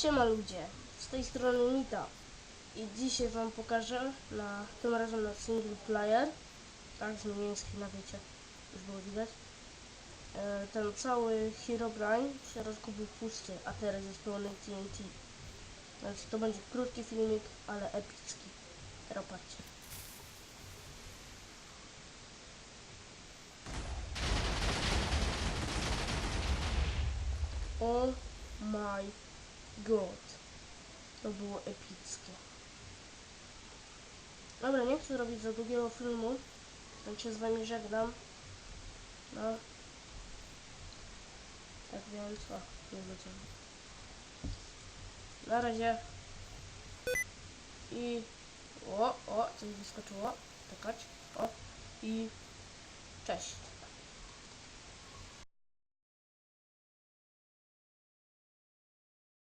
Siema ludzie, z tej strony Nita i dzisiaj wam pokażę na tym razem na single player. Tak, zmieniłem screena, wiecie, już było widać. E, ten cały Herobrine w środku był pusty, a teraz jest pełny TNT. Więc to będzie krótki filmik, ale epicki. Patrzcie. Oh my god. To było epickie. Dobra, nie chcę robić za długiego filmu. Więc się z wami żegnam. No. Tak więc, o, nie będziemy. Na razie. I... O, o, coś wyskoczyło. Czekać. O. I... Cześć.